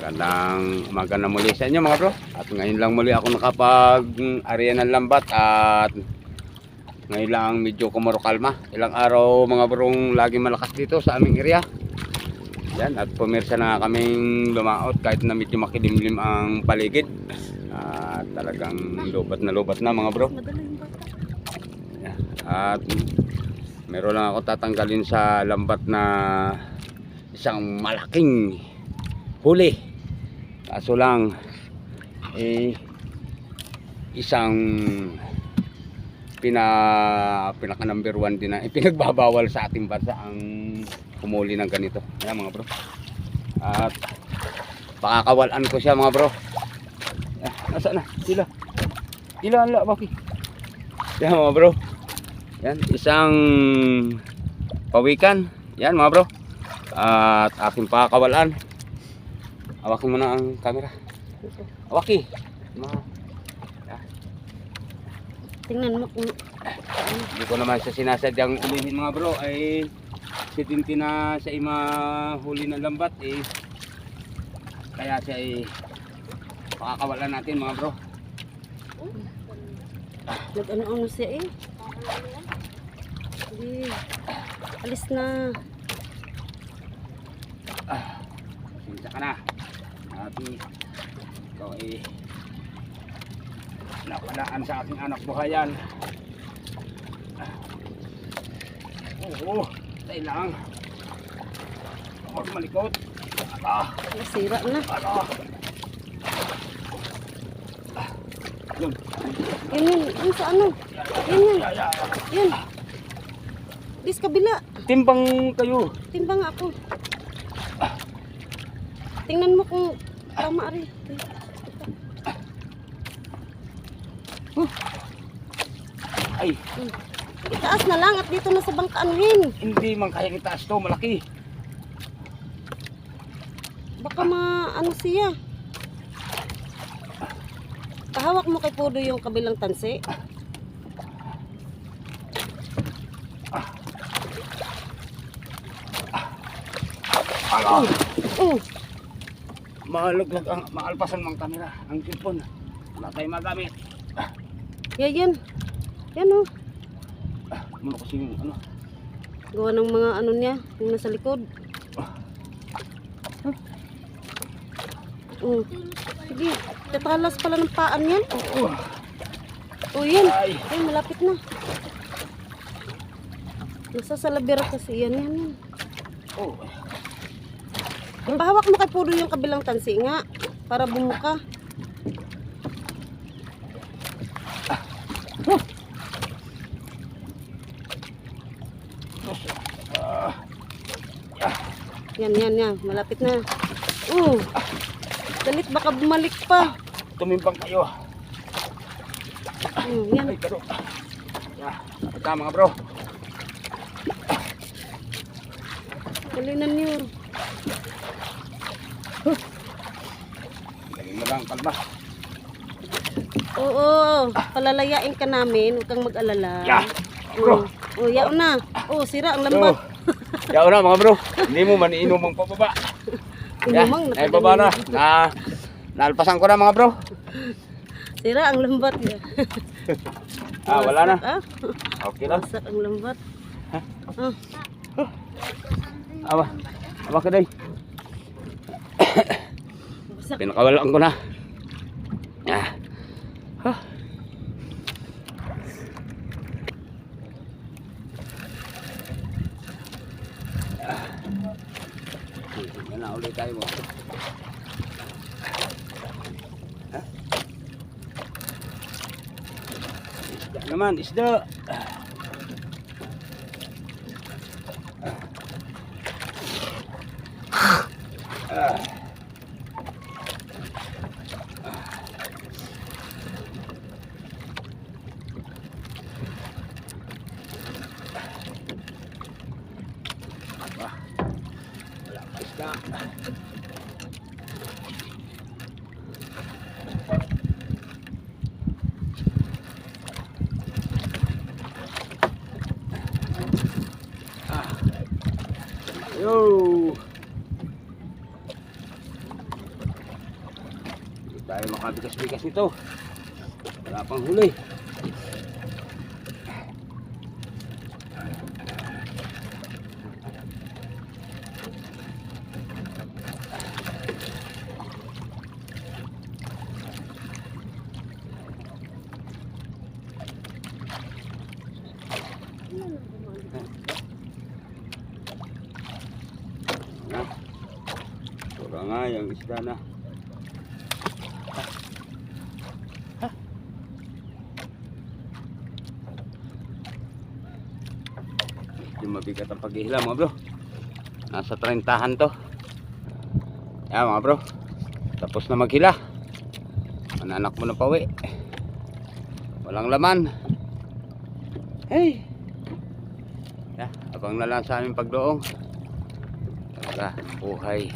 Magandang umaga na muli sa inyo mga bro. At ngayon lang muli ako nakapag-area ng lambat at ngayon lang medyo kumuro kalma. Ilang araw mga brong laging malakas dito sa aming area. Yan, at pumirsa na kaming lumaot kahit na medyo makilimlim ang paligid. At talagang lubat na lubat na mga bro. At meron lang ako tatanggalin sa lambat na isang malaking huli. Kaso lang, eh, isang pina, pinaka number one din na ipinagbabawal sa ating bansa ang humuli ng ganito. Ayan mga bro. At pakakawalan ko siya mga bro. Ah, nasa na? Sila. Sila, ala, bakit? Yan mga bro. Yan, isang pawikan. Yan mga bro. At aking pakakawalan. Awakin mo na ang camera. Awaki. Ma- Tingnan mo kung Hindi ko naman sa sinasadyang ulihin mga bro ay si Tinti na sa ima huli ng lambat eh kaya siya ay pakakawalan natin mga bro. nag-ano-ano siya eh. Hindi. Alis na. Sinta ka na. At ikaw ay napadaan sa aking anak buhayan. Oo, tayo lang. Huwag malikot. Ala, Nasira na. ala. Yun, Yun yun. Yun sa ano. Yun yun. Yun. Dis kabila. Timbang kayo. Timbang ako. Tingnan mo kung tama rin. Ay, Itaas na lang at dito na sa bangkaan rin. hindi man kaya itaas to, malaki. Baka ma ano siya. Pahawak mo kay Pudo yung kabilang tansi. Ala, Oh, malaglag ang maalpasan mang kamera, ang cellphone. Wala tayong magamit. yan yan. Yan oh. Ano kasi yung ano? Gawa ng mga ano niya, yung nasa likod. Oh. Sige, tatalas pala ng paan yan. Oh, Oh, yan. ay, Ay, malapit na. Nasa salabira kasi yan. Yan, yan. oh. Pahawak mo kay Pudo yung kabilang tansi nga. Para bumuka. Yan, yan, yan. Malapit na. Oh. Dalit baka bumalik pa. Tumimbang kayo. Oh, yan. Ay. Yeah, ito mga bro. Kalinan niyo. Galing mo lang, kalma. Oo, palalayain ka namin. Huwag kang mag-alala. Yeah, Oh, oh yaw na. Oh, sira ang lambat. Yaw na mga bro. Hindi mo man iinom ang pababa. Yeah, Inumang ay baba na. Na, nalpasan ko na mga bro. Sira ang lambat. Ah, wala na. Ah, Okay lang. wasak ang lambat. Ah, Awa. Awa ka day. Wasak. Pinakawalan ko na. Ah. Huh. Yan na ulit tayo mo. Isda naman, isda. Wala pa isda. Dahil makabigas-bigas nito. Wala pang huli. Wala nga yung isda na. Yung mabigat ang paghihila mga bro. Nasa 30han to. Yan mga bro. Tapos na maghila. Mananak mo na pawi. Walang laman. Hey! Yeah, abang na lang sa aming pagdoong. Talaga, buhay.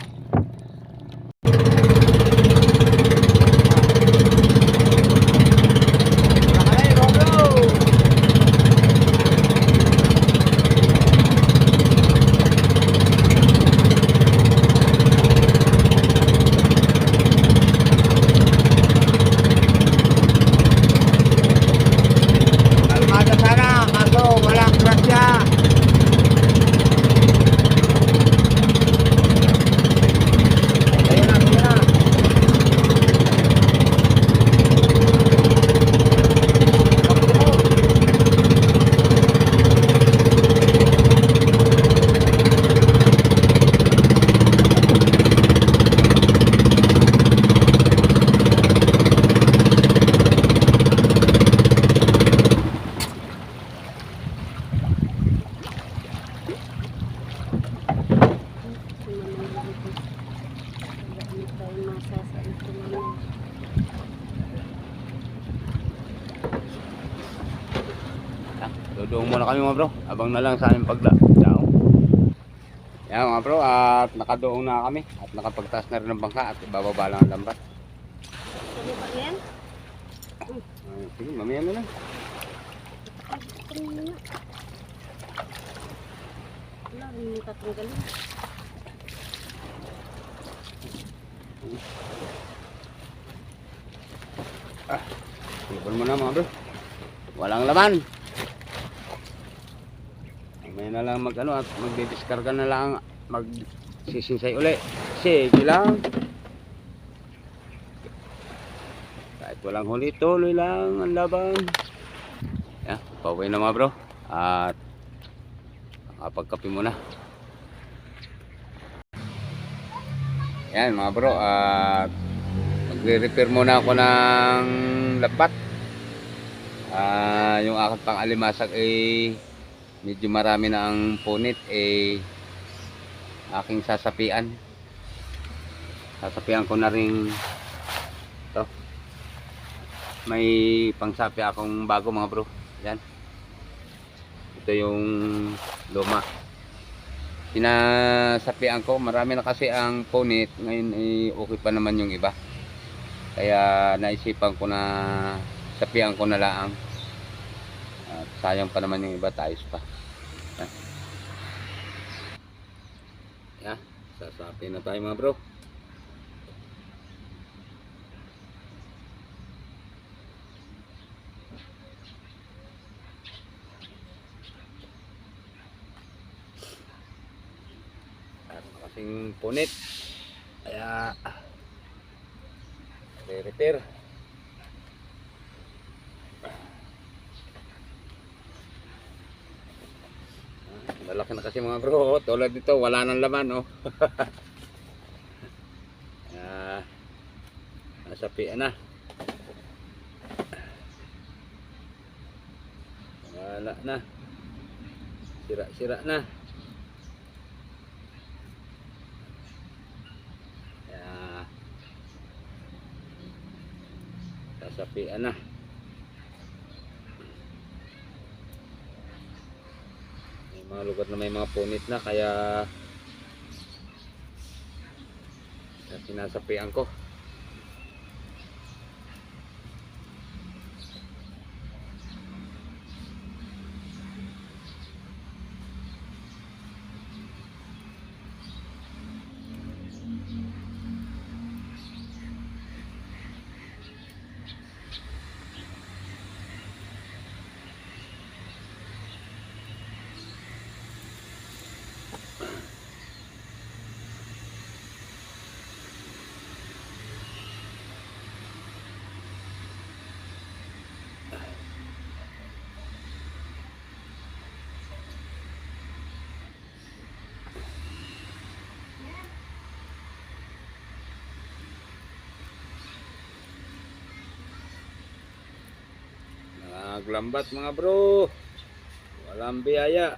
Kalmada sana, kaso walang grasya. Ayun na, ayun na. Ah, Dodoong muna kami mga bro. Abang na lang sa aming pagda. Ciao. Yan mga bro, at nakadoong na kami. At nakapagtaas na rin ng bangka at ibababa lang ang lambat. Ah, sige, mamaya na lang. Wala rin yung tatanggalin. Ibon mo na mga bro. Walang laman. May na lang mag ano at magdidiskarga na lang mag sisinsay uli. Sige lang. Kahit walang huli, tuloy lang ang laban. Yan, pauwi na mga bro. At nakapagkape muna. Yan mga bro. At magre-repair muna ako ng lapat. Ah, yung aking pang alimasag ay medyo marami na ang punit eh aking sasapian. Sasapian ko na rin to. May pangsapi akong bago mga bro. Yan. Ito yung luma. Sinasapian ko, marami na kasi ang punit. Ngayon eh, okay pa naman yung iba. Kaya naisipan ko na sapian ko na lang. At sayang pa naman yung iba, tayos pa. Yan. Yan. Sasapi na tayo mga bro. At kasing punit. Kaya re-repair. Malaki na kasi mga bro. oh. Tulad dito, wala nang laman, oh. ah, nasapian na. Wala na. Sira-sira na. Ah, sasapian na. May mga lugar na may mga punit na kaya sinasapian ko. Maglambat mga bro. Walang biyaya.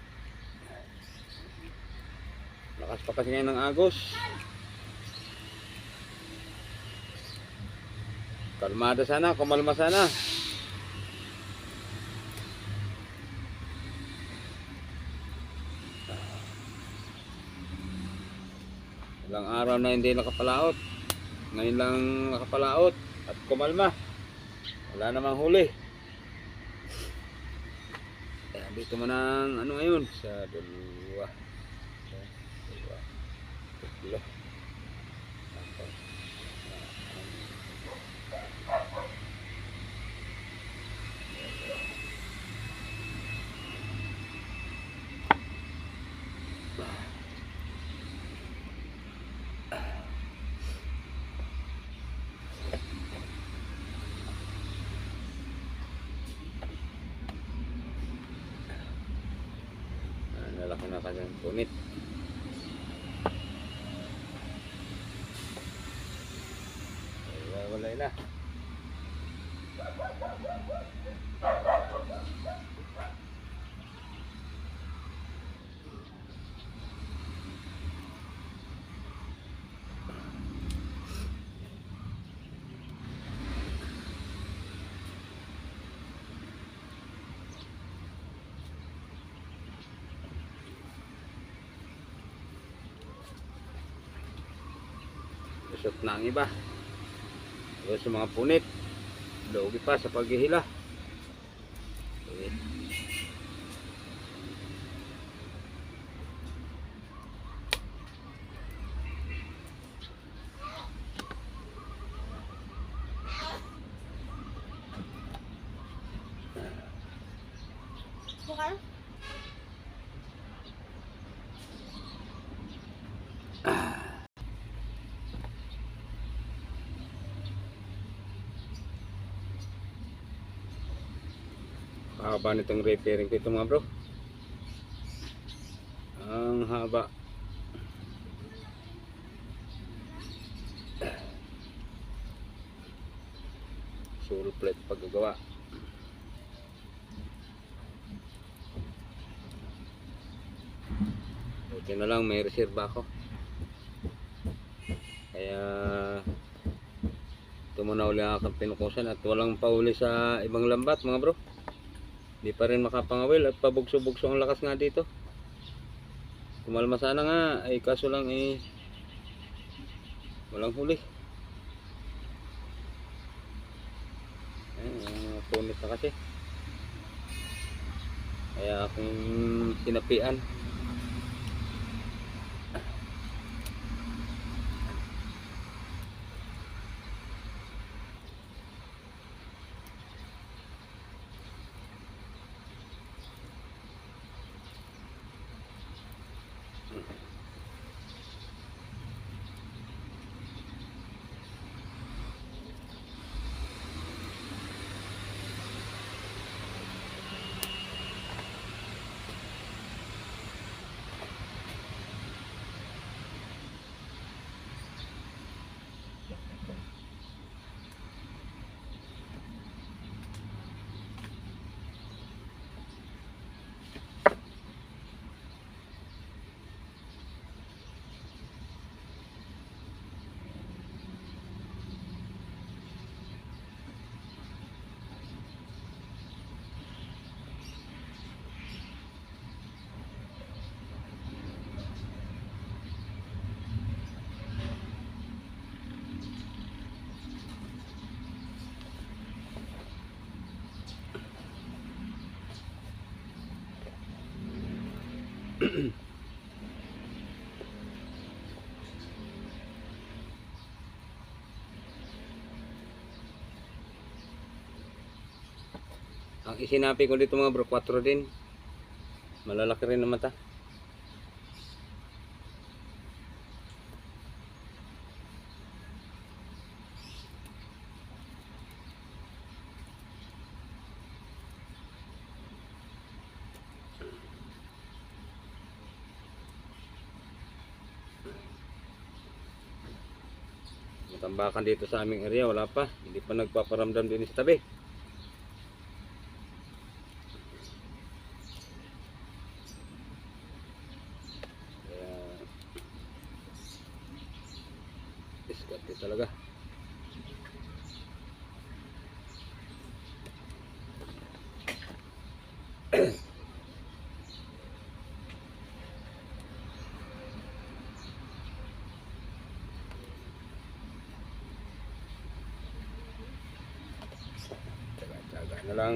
Lakas pa kasi ngayon ng agos. Kalmada sana, kumalma sana. Ilang araw na hindi nakapalaot. Ngayon lang nakapalaot at kumalma. Wala namang huli. Kaya dito mo ng ano ngayon sa dalawa. Sa dalawa. Ah, nalaki na kasi ang punit. Wala na. Lusot na ang iba. Tapos sa mga punit. Lugi pa sa paghihila. Okay. Bukan? Haba nitong repairing ko mga bro. Ang haba. Solo plate paggagawa. Buti na lang may reserve ako. Kaya ito muna uli ang aking pinukusan at walang pauli sa ibang lambat mga bro. Di pa rin makapangawil at pabugso-bugso ang lakas nga dito. Kumalma sana nga, ay kaso lang eh, walang huli. Ayan, punit na kasi. Kaya akong sinapian. Ang isinapi ko dito mga bro, 4 din. Malalaki rin ang mata. Matambakan dito sa aming area, wala pa. Hindi pa nagpaparamdam din sa tabi. Na lang.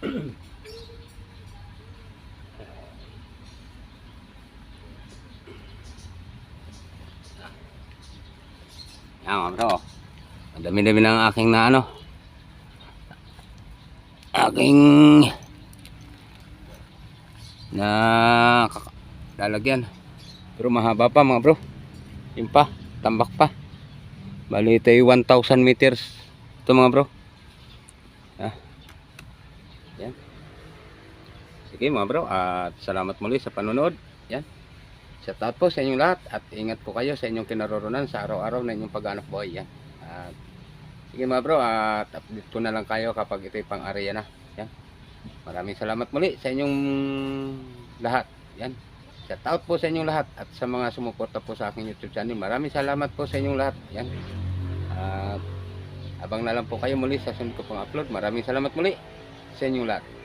Yan mga bro. Ang dami-dami ng aking na ano. Aking na lalagyan. Pero mahaba pa mga bro. Yun pa, tambak pa. Bali ito ay 1,000 meters. Ito mga bro. Yan. Sige mga bro, at salamat muli sa panonood. Yan. Shout out po sa inyong lahat at ingat po kayo sa inyong kinaroroonan sa araw-araw na inyong pag-anak buhay. Yan. At sige mga bro, at update ko na lang kayo kapag ito'y pang-area na. Yan. Maraming salamat muli sa inyong lahat. Yan. Shout out po sa inyong lahat at sa mga sumuporta po sa aking YouTube channel. Maraming salamat po sa inyong lahat. Yan. At abang na lang po kayo muli sa sunod ko pang upload. Maraming salamat muli sa inyong lahat.